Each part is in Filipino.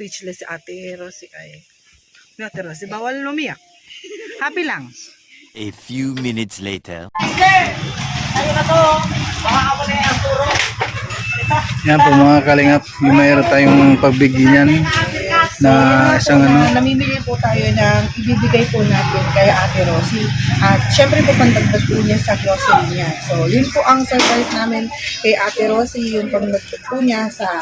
Speechless si Ate Rosie ay. Si Ate Rosie, bawal lumiyak. Happy lang. A few minutes later. Yan po mga kalingap, yung mayroon tayong pagbigyan na isang ano, namimili po tayo ng ibibigay po natin kay Ate Rosie. At syempre po pandagdag po niya sa grocery niya. So yun po ang surprise namin kay Ate Rosie, yung pandagdag po niya sa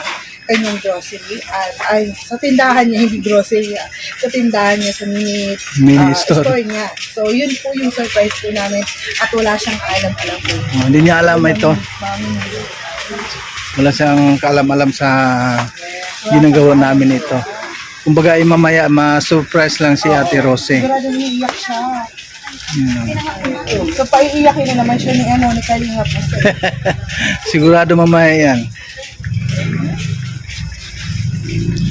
kanyang grocery. At ay, sa tindahan niya, hindi grocery ah. Sa tindahan niya, sa mini, Mini ah, store. niya. So yun po yung surprise po namin. At wala siyang alam-alam po. oh, hindi niya alam ito. Mamimili. Wala siyang kaalam-alam sa ginagawa namin ito. Kumbaga ay mamaya ma-surprise lang si Ate Rose. Sigurado niiyak siya. Yan. So, paiiyakin na naman siya ni, ano, ni Kalinga po. Sigurado mamaya yan.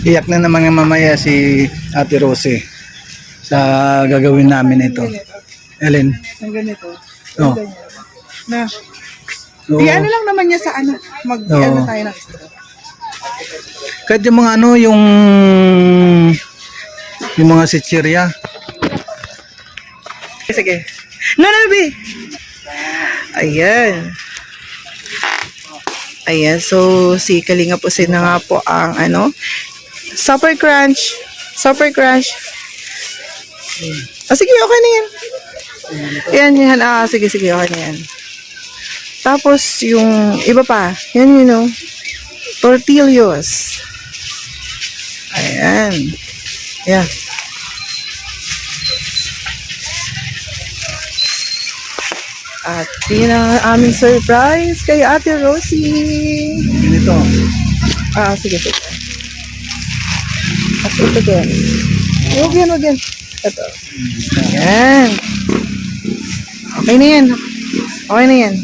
Iyak na naman nga mamaya si Ate Rose sa gagawin namin ito. Ellen. Ang ganito. Oh. Na, Oo. i-ano lang naman niya sa ano, mag, Oo. ano tayo ng. Kahit yung mga ano, yung yung mga sitsirya. Sige. No, no, B. Ayan. Ayan, so si Kalinga po na nga po ang ano, Super Crunch. Super Crunch. Ah, sige, okay na yan. Yan, yan. Ah, sige, sige, okay na yan. Tapos, yung iba pa, yan, you know, tortillas. Ayan. Yeah. At yun ang aming surprise kay Ate Rosie. Ganito. Ah, sige, sige. Ito din. Huwag yan, huwag yan. Ito. Ayan. Okay na yan. Okay na yan.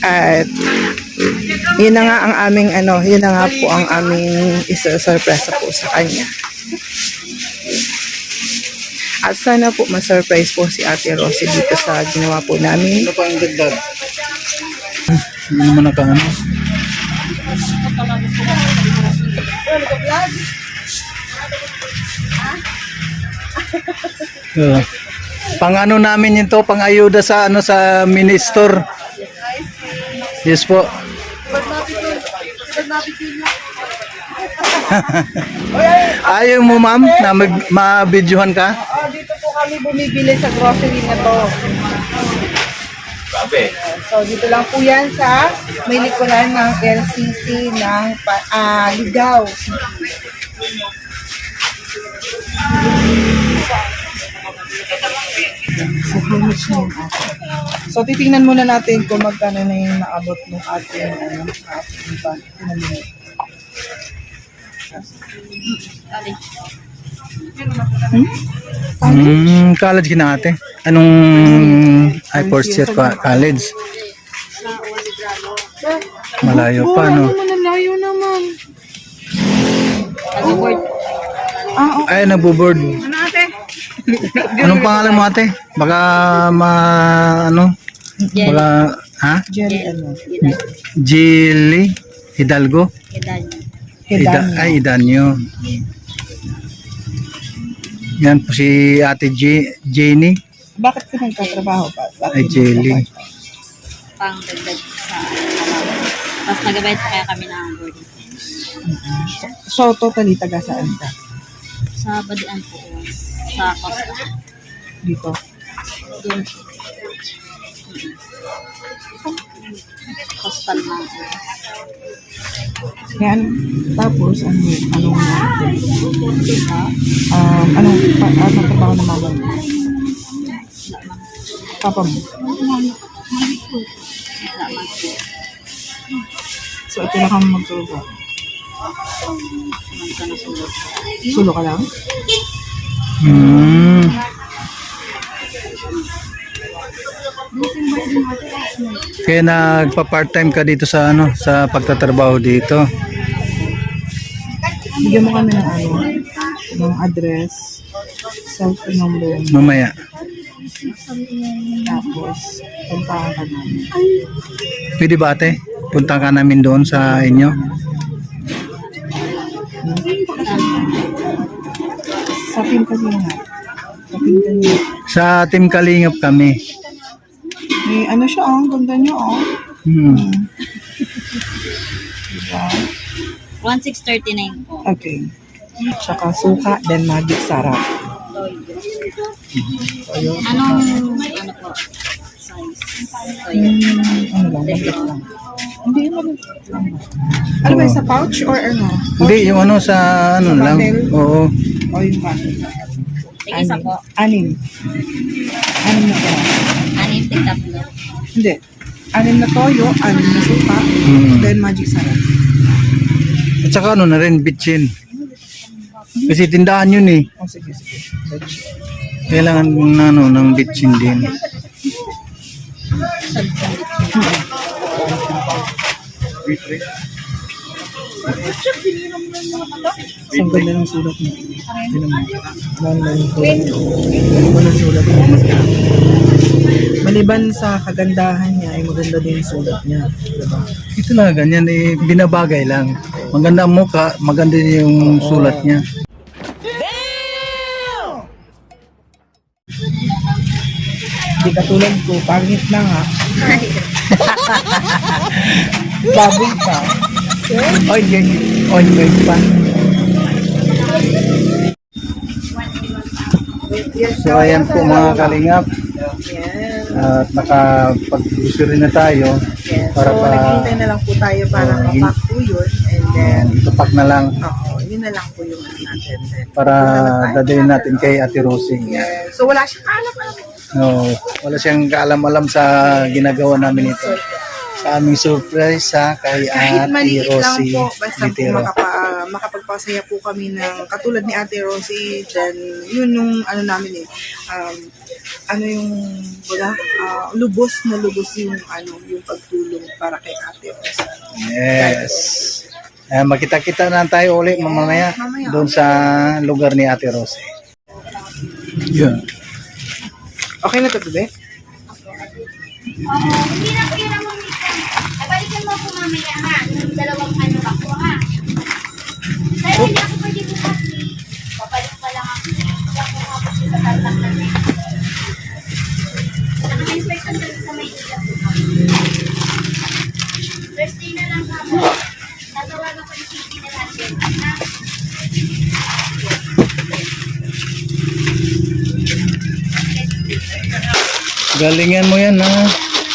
At yun na nga ang aming ano, yun na nga po ang aming isa-surprise po sa kanya. At sana po ma-surprise po si Ate Rosie dito sa ginawa po namin. Ano pa ang dagdag? Hindi naman naka ano. Uh, pang ano namin yun to, pang ayuda sa ano sa mini store. Yes po. Ayaw mo ma'am na mag- ma-videohan ka? Oh, dito po kami bumibili sa grocery na to. So, dito lang po yan sa may likuran ng LCC ng pa- ah, Ligaw. So, na yung titingnan muna natin kung magkano na yung naabot ng ating ano, ating pa. Tingnan mo. Hmm, college ka na ate. Anong ay fourth year pa college? Malayo pa no. Ano naman, layo naman. Ah, okay. Ay nagbo-board. Ano? Anong pangalan mo ate? Baka ma ano? Baka ha? Jelly ano? Jilly Hidalgo? Ida, Hidani. ay Idanyo. Yan po si Ate J, Jenny. Bakit ka nagtatrabaho pa? Bakit Ay, Jelly. pang dagdag sa nagabayad pa kaya kami ng boarding. So, totally taga saan ka? Sa Badian po, sa Costa. Dito. Po. Coastal Mountain. Yan. Tapos, ano, anong, um, anong, pa, anong trabaho na mama? Papa mo? So, ito lang kami magtrabaho. Naman ka na sulod. Sulo ka lang? Hmm. Kaya nagpa-part-time ka dito sa ano, sa pagtatrabaho dito. Bigyan mo kami ng ano, ng address, cellphone number, Mamaya. tapos, puntahan ka namin. Pwede ba ate? Punta ka namin doon sa inyo. Sa team kasi nga. Sa team kasi. Sa Team Kalingap kami. Eh, ano siya, oh. Ang ganda niya, oh. Hmm. 1639 po. Okay. Tsaka suka, then magic sarap. Anong, ano po, size? Toyo. Hmm, ano lang, maliit lang. Hindi, maliit lang. Ano ba, sa pouch or ano? Hindi, yung ano sa ano Sa lang. Oo. O yung packet? Tig isa po. Anim. Anim na to. Anim, tig tatlo. Hindi. Anim na toyo, anim na suka, Hmm. then magic sarap. At saka ano na rin, bitchin. Kasi tindahan yun eh. Oh, sige, sige. Kailangan ng ano, ng bitchin din. Ang ganda ng sulat mo. Maliban sa kagandahan niya, ay maganda din yung sulat niya. Diba? Ito lang, ganyan eh, binabagay lang. Maganda ang mukha, maganda din yung sulat niya. Hindi katulad ko, pangit na nga. Baboy oy, oy, oy pa. So ayan po mga kalingap. At nakapag-grocery na tayo yes. para so, pa naghihintay na lang po tayo para Oh, mapak po yun. And then, tupak na lang oo, yun na lang po yung ano natin. Then, para dadalhin natin kay Ate Rosie. yes. So, wala siyang alam-alam. No, wala siyang kaalam-alam sa ginagawa namin ito. Sa aming surprise ha, kay Kahit Ate maliit lang Rosie po, basta po Litero. makapa, makapagpasaya po kami ng katulad ni Ate Rosie, then yun yung ano namin eh, um, ano yung, wala, ah, lubos na lubos yung ano, yung pagtulong para kay Ate Rosie. Yes. Eh, makita-kita na tayo ulit mamaya mamaya. doon sa lugar ni Ate Rosie. Yun. Okay na to, bebe? Oo, hindi na po yun ang mamita. Ay, balikan mo ako mamaya ha. Yung dalawang ano ako ha. Pero hindi ako pwede bukas eh. Babalik pa lang ako. Hindi ako kapag sa tatak na rin. Naka-inspect ka dun sa may ila po. First day na lang ako. Galingan mo yan ha.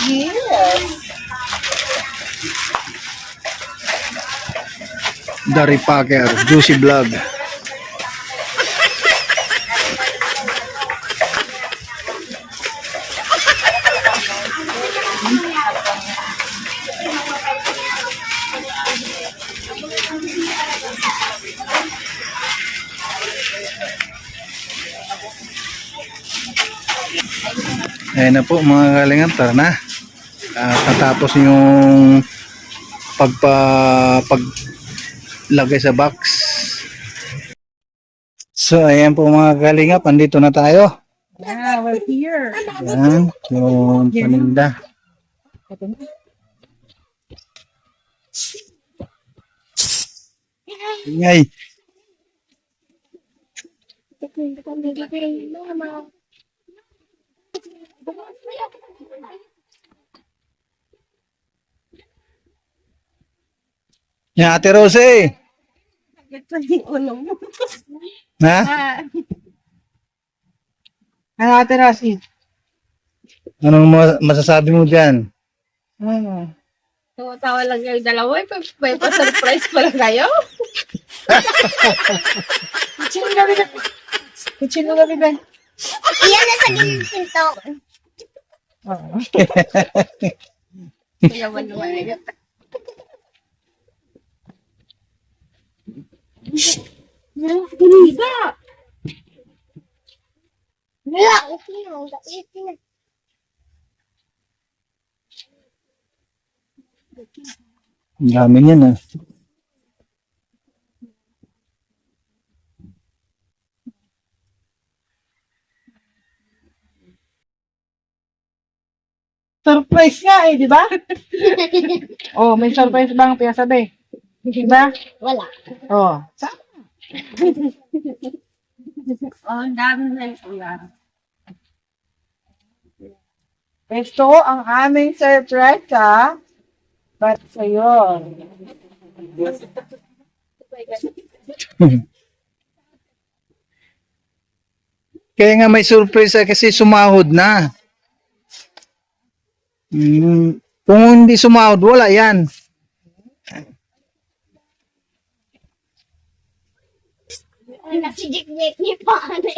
Yes. Dari Packer, Juicy Vlog. Ayan na po mga kalingap, tara na. Ah, tatapos yung pagpa paglagay sa box. So ayan po mga kalingap, andito na tayo. Yeah, we're here. Ayan, yung paninda. Ingay. Yan, Ate Rose. Ha? Ano, Ate Rosie? Anong ma- masasabi mo dyan? Ano? Tumatawa lang yung dalawa. eh. May pa-surprise pa lang kayo. Kuchin mo gabi na. Kuchin mo gabi ba? Iyan na sa ginto. Kaya naman yun. Wala. Okay na. Okay na. Ang dami niyan ah. Surprise nga eh, di ba? oh, may surprise bang piyasabi? Diba? Wala. Oh. Sa Oh, ang dami na yung kuya. Ito ang aming surprise, ha? Ba't sa'yo? Kaya nga may surprise eh, kasi sumahod na. Mm, kung hindi sumahod, wala yan. Ay, nasidikdik ni Pane.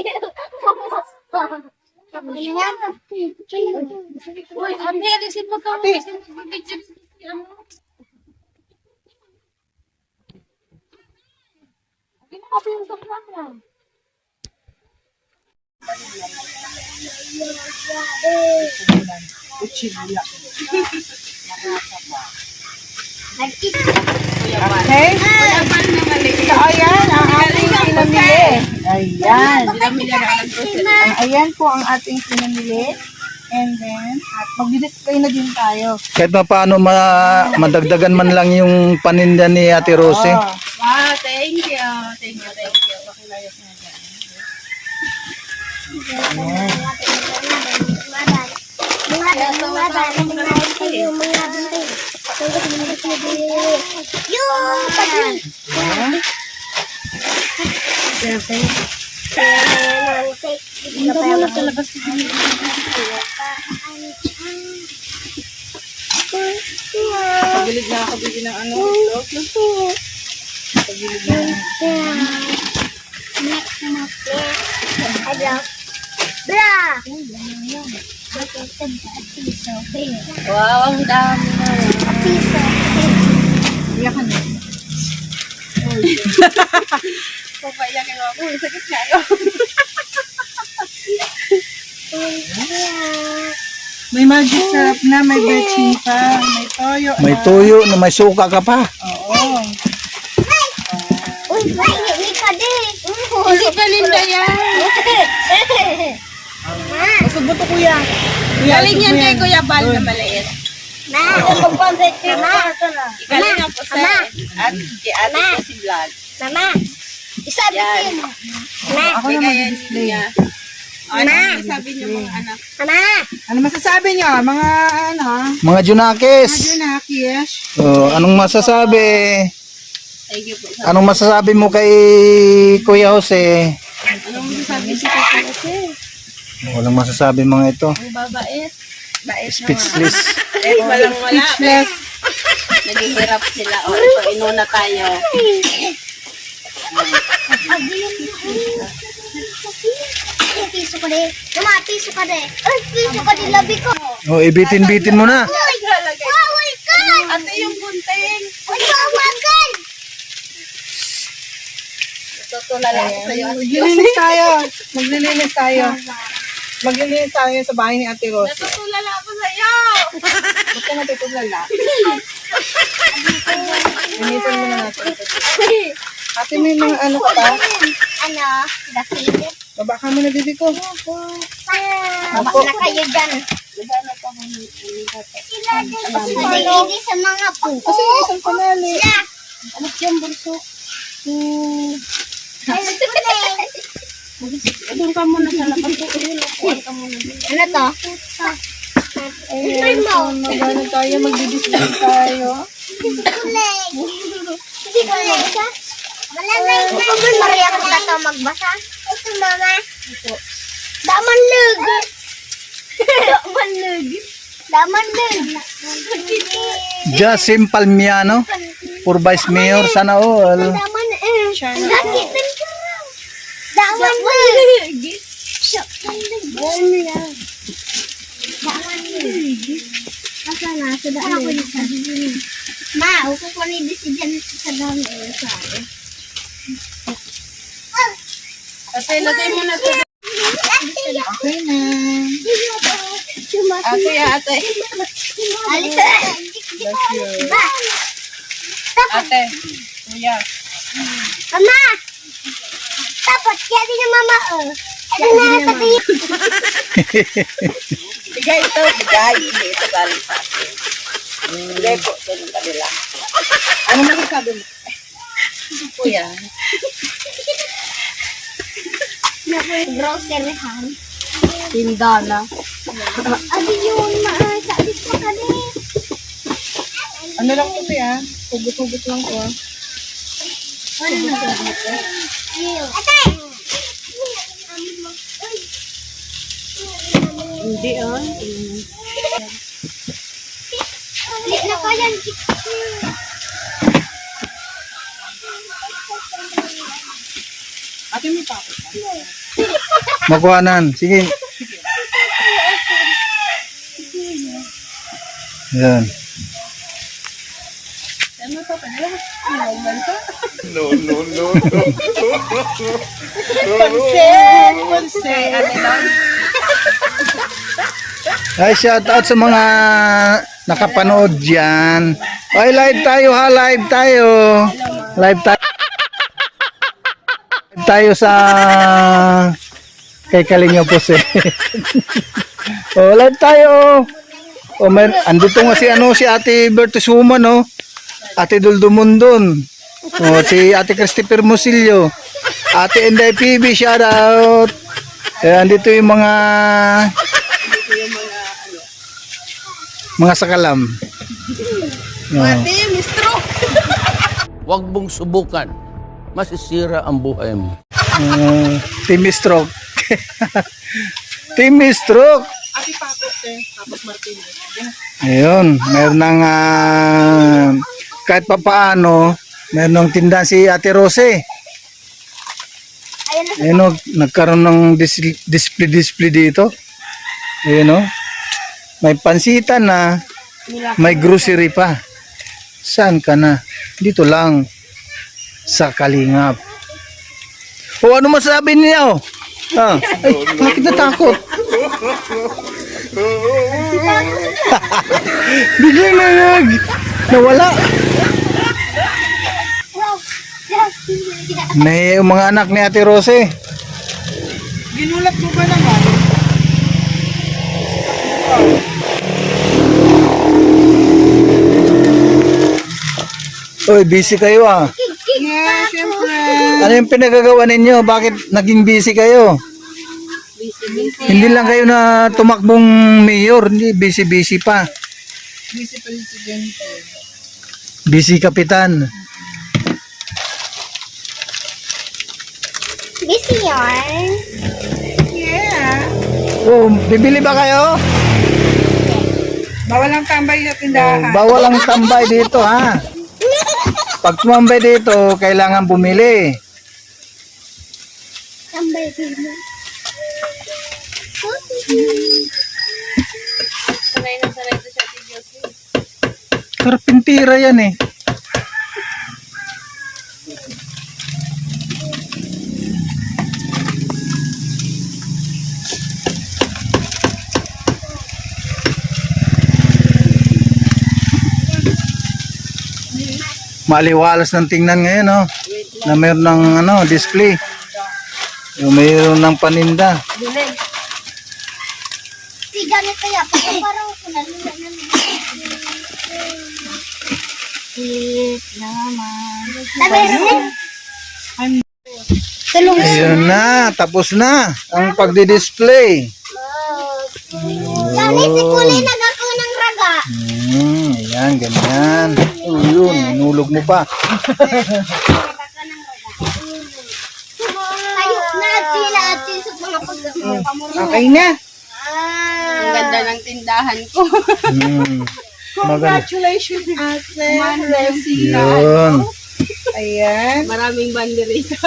Uy, ate, alisin mo ka. Okay? So, ayan ang ating pinamili. Ayan. Ayan po ang ating pinamili. And then, at mag-display na din tayo. Kahit pa paano ma madagdagan man lang yung paninda ni Ate Rosie. Oh. Wow, thank you. Thank you, thank you. Yung pati. Hindi mo na sa labas. Pagilid na ako bigyan ng ano. Pagilid na. Next na Hello. Bra! Wow, ang dami na. Iyak ka na. Papayakin ako. Sakit nga ako. May magic syrup na, may betchin pa, may toyo. May na. tuyo na may suka ka pa. Oo. Uy, ay, hindi ka din. Hindi pa linda yan. Usog mo to, kuya. Kuya, Galing yan kay Kuya Bal na maliit. Ma, magpapansit ka na. Galing nga po sa at kay ate ko si Vlog. Mama, isabi Yan. ko Ma, Ako na mag-display. Ano sabi niyo mga anak? Mama, Ano masasabi niyo, mga ano, Mga Junakis. Junakis? Oh, anong masasabi? Thank you po. Anong masasabi mo kay Kuya Jose? Anong sabi si Kuya Jose? Walang masasabi mga ito. Ang babait. Bait. Speechless. Eh, walang wala. Speechless. Naghihirap sila. O, ito, inuna tayo. piso ko din. Mama, piso ka din. Ay, piso ka din, labi ko. Oh, ibitin-bitin mo na. Uy, bawal ka. Ate yung gunting. Uy, bawal ka. Tutulala ako sa'yo. Maglilinis tayo. Maglilinis tayo. Maglilinis tayo sa bahay ni Ate Rose. Tutulala ako sa'yo. Ba't ka natutulala? Linisan mo na natin. Ate, may mga ano ka ba? Ano, dakit. Baba ka muna, bibi ko. Baba na kayo dyan. Hindi sa mga po. Kasi yung isang panali. Anak yung bulso. Doon ka muna sa labas. Kuhan ka muna. Ano to? Ay, mo. Magano tayo, magdi-display tayo. Kuleg. Hindi kuleg. Wala na yun. Maria ko ba ito magbasa? Ito, mama. Daman leg. Daman leg. Daman leg. Just simple Miano. For Vice Mayor, sana all. Daman eh. Lagi din ka raw. Daman leg. Daman leg. Daman leg. Asa na? Sa daan. Ma, upo ko ni decision sa dami. Sa Ate, lagay mo na ito. Okay na. Ate, ate. Alis na. Ba? Ate. Kuya. Mama! Tapos, kaya din yung mama, oh. Ano na sa tiyo? Bigay ito, bigay. Hindi ito galing sa atin. Hindi po, ito ng kanila. Ano masasabi mo? po yan. Grocery han. Tindana. Abi yun, maa. Sa alis pa ka din. Ano lang po ya? Hugot-hugot lang po. Ano na ito? Ate! Hindi ah. Lit na ko yan. Ate, may. Makuhanan. Sige. Yan. Pansit! Pansit! Ano lang? Ay, shout out sa mga nakapanood dyan. Ay, live tayo ha, live tayo. Live tayo. Live tayo sa kay Kalinga po si. oh, live tayo. Oh, may, andito nga si ano si Ate Bertus Human oh. Ate Duldumundon. Oh, si Ate Christopher Musillo. Ate Inday PB, shout out. Eh, andito yung mga mga sakalam. Oh. Ate, mistro! Huwag mong subukan. Masisira ang buhay mo. Uh, Team Stroke. Team Stroke. Ate, pako, te. Tapos Martinez. Ayun, meron ng ah, kahit pa paano, meron ng tindahan si Ate Rose. Ayun, oh, nagkaroon ng dis- display-display dito. Ayun, oh. May pansitan na, may grocery pa. Saan ka na? Dito lang. Sa Kalingap. O ano masabi niya? Oh? Ah, ay, bakit natakot? Biglang na nag nawala. May mga anak ni Ate Rose. Ginulat mo ba naman? Oy, busy kayo ah. Yeah, syempre. Ano yung pinagagawa ninyo? Bakit naging busy kayo? Hindi lang kayo na tumakbong mayor, hindi busy-busy pa. Vice Presidente. Busy kapitan. Busy yarn. Yeah. Oh, bibili ba kayo? Bawal ang tambay sa Oh, tindahan. bawal ang tambay dito ha. Pag tumambay dito, kailangan bumili. Tambay din. Sanay na sanay sa Josie. Karpintira yan eh. Maliwalas ng tingnan ngayon, oh. Na mayroon ng ano, display. Yung mayroon ng paninda. Si ganito ya. Pag parang naman. Ayun na, tapos na ang pagdi-display. Dali si Kulay raga. Hmm, ayan, ganyan. Oh, yun, nulog mo pa. Tayo na sila at sa mga pagkakapamuno. Okay na. Ang ganda ng tindahan ko. Hmm. Congratulations, Ate Rosie. Yun. Ayan. Maraming banderita.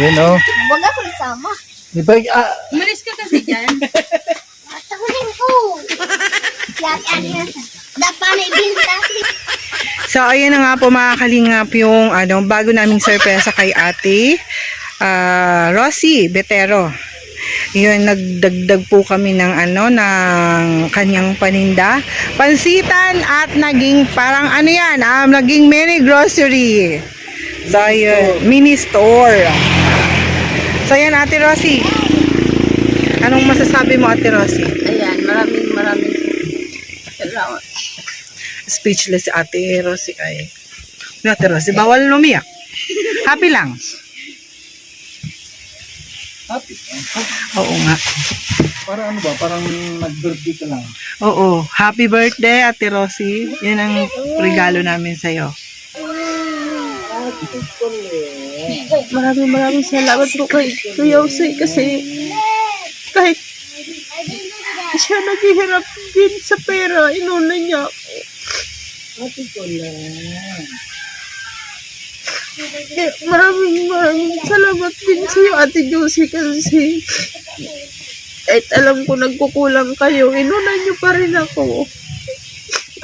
Yun, oh. Huwag ako isama. Di ba, ah, Umalis ka kasi dyan. Takunin ko. Yan, yan, yan. Dapat na ibinta. So, ayun na nga po mga kalingap yung ano, bago naming sorpresa kay ate ah, Rosie Betero. Yun, nagdagdag po kami ng ano, ng kanyang paninda. Pansitan at naging parang ano yan, um, naging mini grocery. So, ayun, mini store. So, yan ate Rosie. Anong masasabi mo ate Rosie? Salamat. Speechless si ate Rosie ay. No, Ate Rosie, bawal lumiyak. Happy lang. Happy. Oo nga. Para ano ba? Parang nag-birthday ka lang. Oo. Happy birthday, Ate Rosie. Yan ang regalo namin sa'yo. Maraming maraming salamat po kay Kuya Jose kasi siya naghihirap din sa pera, inuna niya ako. Eh, maraming maraming salamat din sa iyo, Ate Josie, kasi kahit alam ko nagkukulang kayo, inuna niyo pa rin ako.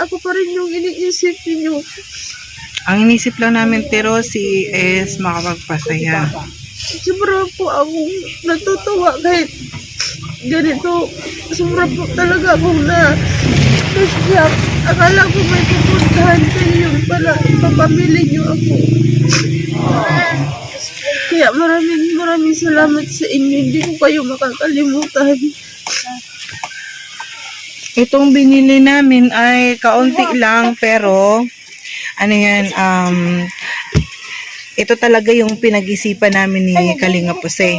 Ako pa rin yung iniisip niyo. Ang inisip lang namin, Ate Rosie, is makapagpasaya. Sobra po akong natutuwa kahit ganito. Sobra po talaga akong na nasyak. Akala ko may pupuntahan kayo pala ipapamili niyo ako. Kaya maraming maraming salamat sa inyo. Hindi ko kayo makakalimutan. Itong binili namin ay kaunti lang pero ano yan um ito talaga yung pinag-isipan namin ni Kalinga Pose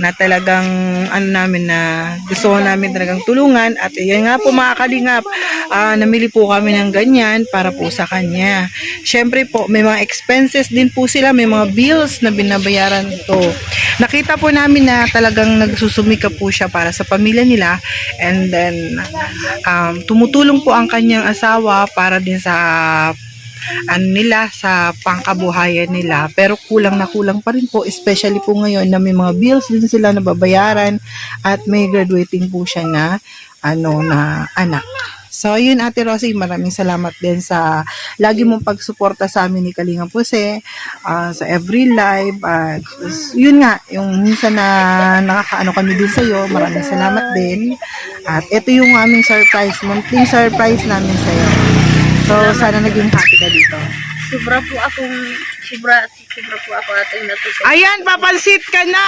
na talagang ano namin na gusto namin talagang tulungan. At yun nga po mga Kalingap ah, namili po kami ng ganyan para po sa kanya. Syempre po may mga expenses din po sila may mga bills na binabayaran to nakita po namin na talagang nagsusumika po siya para sa pamilya nila. And then um, tumutulong po ang kanyang asawa para din sa ano nila sa pangkabuhayan nila pero kulang na kulang pa rin po especially po ngayon na may mga bills din sila na babayaran at may graduating po siya na ano na anak So, yun Ate Rosie, maraming salamat din sa lagi mong pagsuporta sa amin ni Kalinga Puse, ah, sa every live, at yun nga, yung minsan na nakakaano kami din sa'yo, maraming salamat din. At ito yung aming surprise, monthly surprise namin sa'yo. So, sana naging happy ka dito. Sobra po akong, sobra, sobra po ako ating natutuwa. Ayan, papansit ka na!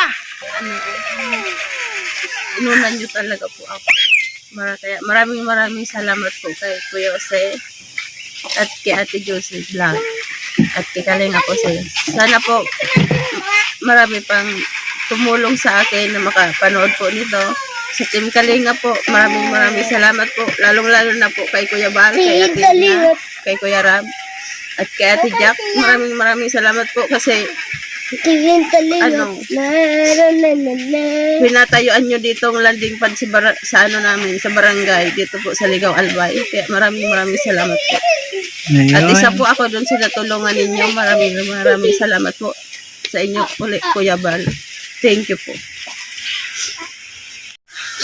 inunan niyo talaga po ako. Mara, kaya maraming maraming salamat po kay Kuya Jose at kay Ate Josie Vlog at kay Kalinga po sa Sana po marami pang tumulong sa akin na makapanood po nito. Sa Team Kalinga po, maraming maraming salamat po. Lalong-lalo na po kay Kuya Bal, kay Ate Ina, kay Kuya Rab, at kay Ate Jack. Maraming maraming salamat po kasi ano, pinatayuan nyo dito ang landing pad sa, bara- sa ano namin, sa barangay, dito po sa Ligaw Albay. Kaya maraming maraming salamat po. At isa po ako doon sa natulungan ninyo. Maraming maraming salamat po sa inyo ulit, Kuya Bal. Thank you po.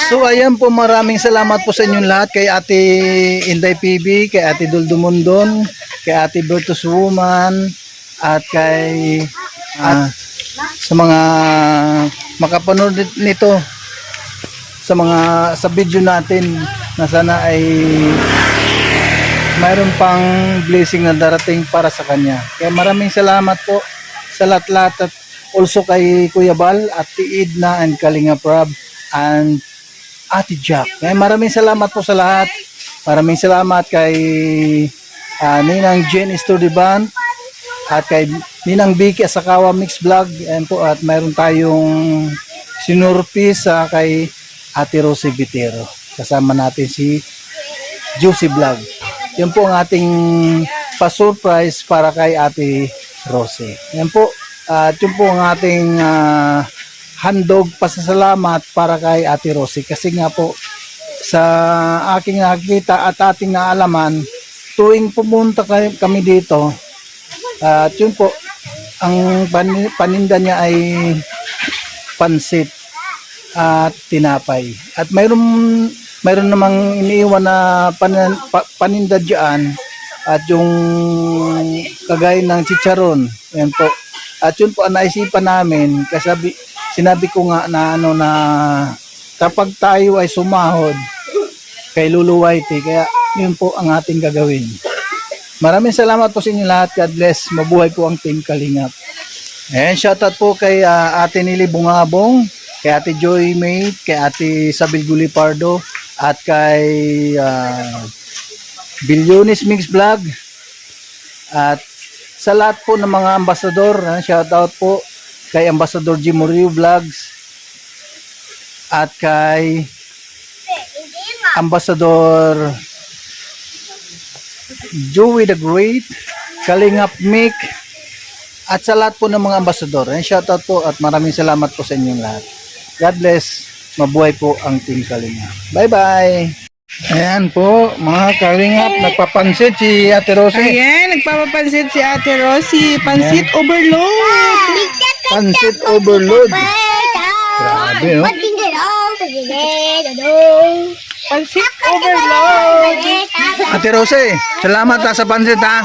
So ayan po maraming salamat po sa inyong lahat kay Ate Inday PB, kay Ate Duldo Mondon, kay Ate Virtus Woman at kay ah, sa mga makapanood nito sa mga sa video natin na sana ay mayroon pang blessing na darating para sa kanya. Kaya maraming salamat po sa lahat-lahat at also kay Kuya Bal at Edna and Kalinga Prab and Ate Jack. Kaya maraming salamat po sa lahat. Maraming salamat kay ah, Ninang Jen Studio Band at kay Ninang Vicky Asakawa Mix Vlog. Ayan po at mayroon tayong sinurpi sa kay Ate Rosie Vitero. Kasama natin si Juicy Vlog. Yan po ang ating pa-surprise para kay Ate Rosie. Yan po. At yun po ang ating ah, handog pasasalamat para kay Ate Rosie. Kasi nga po, sa aking nakikita at ating naalaman, tuwing pumunta kami dito, at yun po, ang pan- paninda niya ay pansit at tinapay. At mayroon mayroon namang iniiwan na paninda diyan at yung kagaya ng chicharon. Yan po. At yun po ang naisipan namin kasabi sinabi ko nga na ano na kapag tayo ay sumahod kay Lulu Whitey, kaya yun po ang ating gagawin. Maraming salamat po sa inyo lahat. God bless. Mabuhay po ang Team Kalingap. And shoutout po kay ah, Ate Nili Bungabong, kay Ate Joy May, kay Ate Sabil Gulipardo, at kay uh, Bilyonis Mix Vlog, at sa lahat po ng mga ambasador, ha, shout out po kay Ambassador Jim Murillo Vlogs at kay Ambassador Joey the Great, Kalingap Mick, at sa lahat po ng mga ambasador. And shout out po at maraming salamat po sa inyong lahat. God bless. Mabuhay po ang Team Kalingap. Bye-bye! Ayan po, mga Kalingap, nagpapansit si Ate Rosie. Ayan, nagpapapansit si Ate Rosie. Pansit overload. Pansit overload. Grabe, no? Pansit overload. Ate Rosie, salamat ha, sa pansit ha.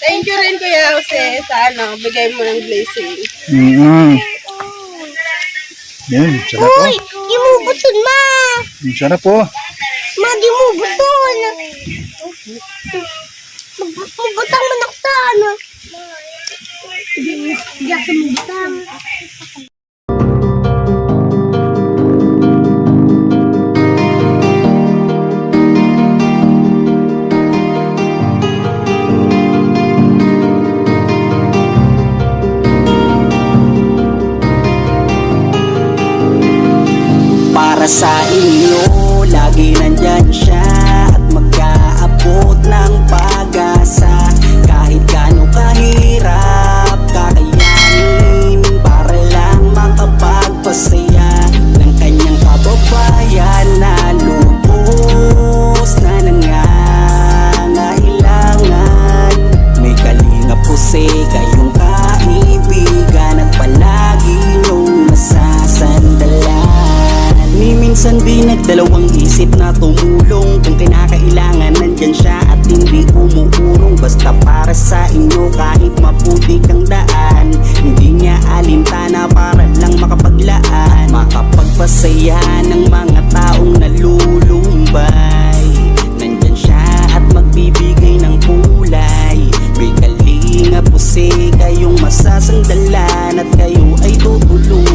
Thank you rin Kuya Jose sa ano, bigay mo ng blessing. Mm-hmm. Yan, sarap po. Di mo butun, ma! Sarap po. Para sa inyo kahit maputi kang daan. Hindi niya alintana para lang makapaglaan. Makapagpasaya ng mga taong nalulumbay Nandyan siya at magbibigay ng kulay. May kalinga po kayong masasandalan At kayo ay tutulungan